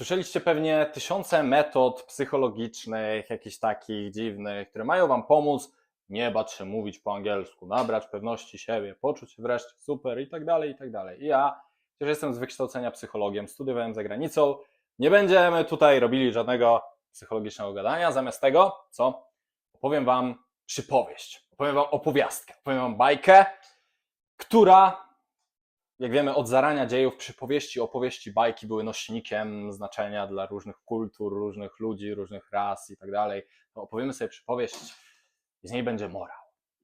Słyszeliście pewnie tysiące metod psychologicznych, jakichś takich dziwnych, które mają Wam pomóc nie bać się mówić po angielsku, nabrać pewności siebie, poczuć się wreszcie super i tak dalej, i tak dalej. I ja, też jestem z wykształcenia psychologiem, studiowałem za granicą, nie będziemy tutaj robili żadnego psychologicznego gadania, zamiast tego, co? Opowiem Wam przypowieść, opowiem Wam opowiastkę, opowiem Wam bajkę, która jak wiemy, od zarania dziejów przypowieści, opowieści, bajki były nośnikiem znaczenia dla różnych kultur, różnych ludzi, różnych ras i tak dalej. Opowiemy sobie przypowieść i z niej będzie morał.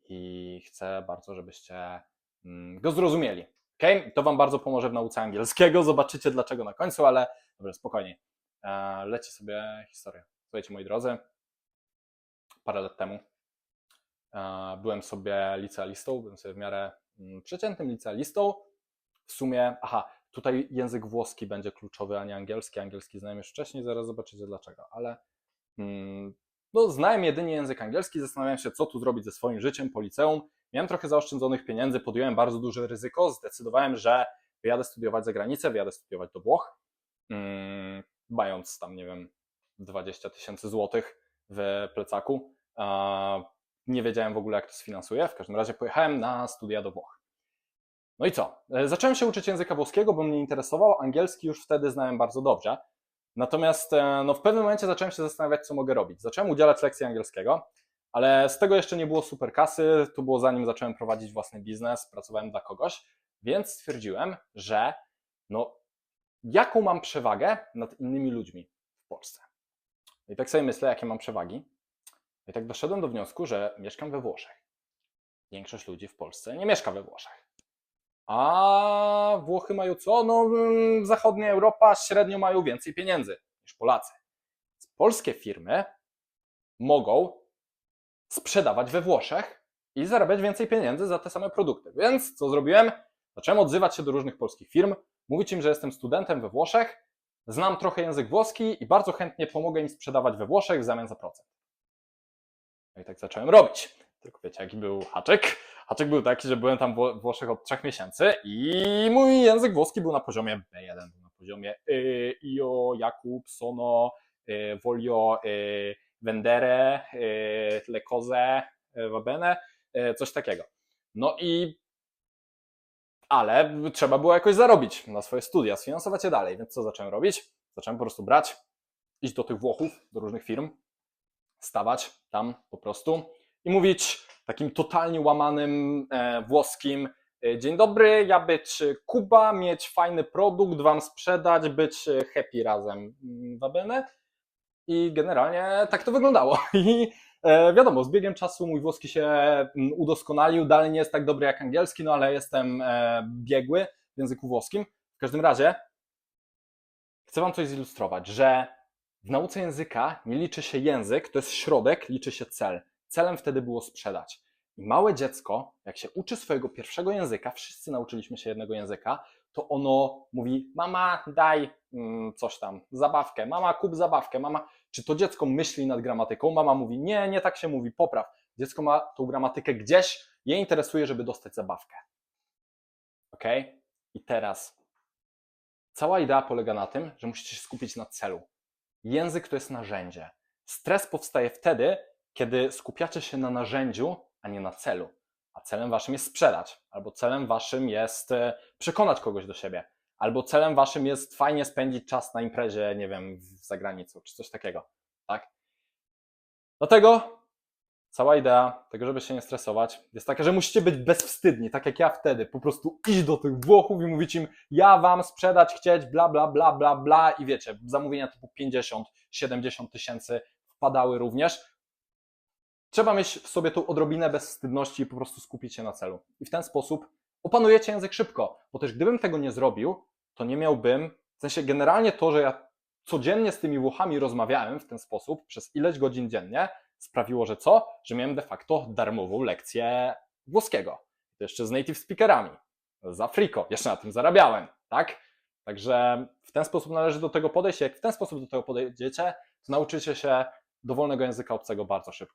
I chcę bardzo, żebyście mm, go zrozumieli. Okay? To Wam bardzo pomoże w nauce angielskiego. Zobaczycie dlaczego na końcu, ale dobrze, spokojnie. E, Leci sobie historia. Słuchajcie, moi drodzy, parę lat temu e, byłem sobie licealistą, byłem sobie w miarę mm, przeciętnym licealistą. W sumie, aha, tutaj język włoski będzie kluczowy, a nie angielski. Angielski znałem już wcześniej, zaraz zobaczycie dlaczego, ale mm, no, znałem jedynie język angielski, zastanawiałem się, co tu zrobić ze swoim życiem po liceum. Miałem trochę zaoszczędzonych pieniędzy, podjąłem bardzo duże ryzyko, zdecydowałem, że wyjadę studiować za granicę, wyjadę studiować do Włoch, mm, mając tam, nie wiem, 20 tysięcy złotych w plecaku. Nie wiedziałem w ogóle, jak to sfinansuję. W każdym razie pojechałem na studia do Włoch. No i co? E, Zacząłem się uczyć języka włoskiego, bo mnie interesował. Angielski już wtedy znałem bardzo dobrze. Natomiast e, no, w pewnym momencie zacząłem się zastanawiać, co mogę robić. Zacząłem udzielać lekcji angielskiego, ale z tego jeszcze nie było super kasy. To było zanim zacząłem prowadzić własny biznes, pracowałem dla kogoś, więc stwierdziłem, że no, jaką mam przewagę nad innymi ludźmi w Polsce. I tak sobie myślę, jakie mam przewagi. I tak doszedłem do wniosku, że mieszkam we Włoszech. Większość ludzi w Polsce nie mieszka we Włoszech. A Włochy mają co? No, mm, zachodnia Europa średnio mają więcej pieniędzy niż Polacy. Polskie firmy mogą sprzedawać we Włoszech i zarabiać więcej pieniędzy za te same produkty. Więc co zrobiłem? Zacząłem odzywać się do różnych polskich firm, mówić im, że jestem studentem we Włoszech, znam trochę język włoski i bardzo chętnie pomogę im sprzedawać we Włoszech w zamian za procent. No i tak zacząłem robić. Tylko wiecie, jaki był haczyk? Haczyk był taki, że byłem tam w Wło- Włoszech od trzech miesięcy i mój język włoski był na poziomie B1, był na poziomie y, io, Jakub, sono, y, voglio y, vendere, y, le cose, y, va bene, y, coś takiego. No i ale trzeba było jakoś zarobić na swoje studia, sfinansować je dalej, więc co zacząłem robić? Zacząłem po prostu brać, iść do tych Włochów, do różnych firm, stawać tam po prostu i mówić takim totalnie łamanym e, włoskim e, Dzień dobry, ja być Kuba, mieć fajny produkt, wam sprzedać, być happy razem. Mm, Va bene? I generalnie tak to wyglądało. I e, wiadomo, z biegiem czasu mój włoski się mm, udoskonalił, dalej nie jest tak dobry jak angielski, no ale jestem biegły w języku włoskim. W każdym razie chcę wam coś zilustrować, że w nauce języka nie liczy się język, to jest środek, liczy się cel. Celem wtedy było sprzedać. I małe dziecko, jak się uczy swojego pierwszego języka, wszyscy nauczyliśmy się jednego języka, to ono mówi: Mama, daj mm, coś tam, zabawkę, mama, kup zabawkę, mama. Czy to dziecko myśli nad gramatyką? Mama mówi: Nie, nie tak się mówi, popraw. Dziecko ma tą gramatykę gdzieś, je interesuje, żeby dostać zabawkę. Ok? I teraz cała idea polega na tym, że musicie się skupić na celu. Język to jest narzędzie. Stres powstaje wtedy, kiedy skupiacie się na narzędziu, a nie na celu. A celem waszym jest sprzedać, albo celem waszym jest e, przekonać kogoś do siebie, albo celem waszym jest fajnie spędzić czas na imprezie, nie wiem, w zagranicą, czy coś takiego. Tak? Dlatego cała idea tego, żeby się nie stresować, jest taka, że musicie być bezwstydni, tak jak ja wtedy. Po prostu iść do tych Włochów i mówić im, ja wam sprzedać chcieć, bla, bla, bla, bla, bla. I wiecie, zamówienia typu 50, 70 tysięcy wpadały również. Trzeba mieć w sobie tą odrobinę bezwstydności i po prostu skupić się na celu. I w ten sposób opanujecie język szybko, bo też gdybym tego nie zrobił, to nie miałbym, w sensie generalnie to, że ja codziennie z tymi Włochami rozmawiałem w ten sposób przez ileś godzin dziennie, sprawiło, że co? Że miałem de facto darmową lekcję włoskiego. Jeszcze z native speakerami, z Afriko, jeszcze na tym zarabiałem, tak? Także w ten sposób należy do tego podejść. Jak w ten sposób do tego podejdziecie, to nauczycie się dowolnego języka obcego bardzo szybko.